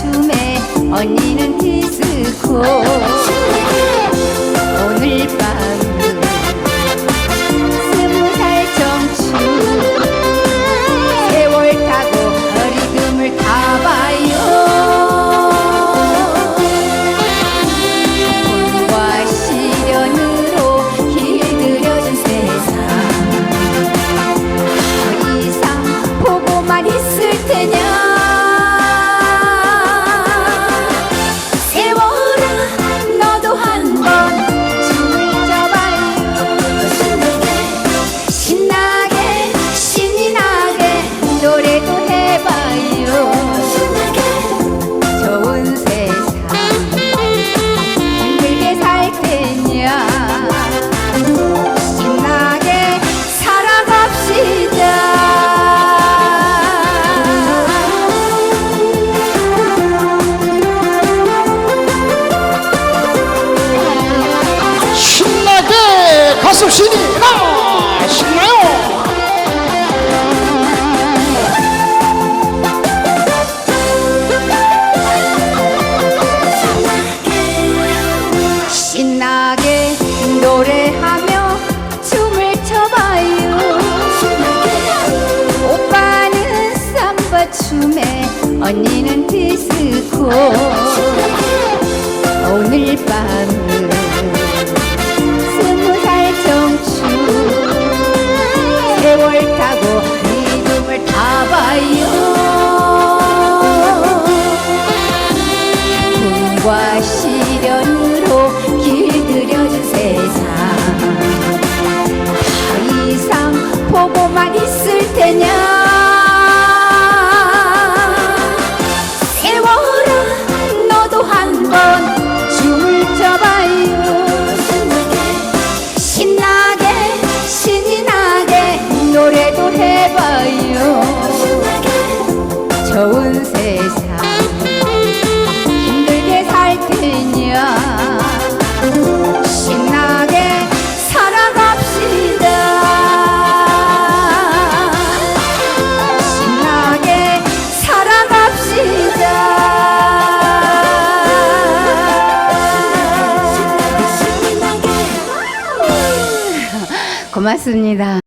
춤에 언니는 디스코 오늘 밤 가슴 시리가 신나요. 신나게 노래하며 춤을 춰봐요. 오빠는 삼바 춤에 언니는 디스코. 오늘 밤은 시련과 시련 고맙습니다.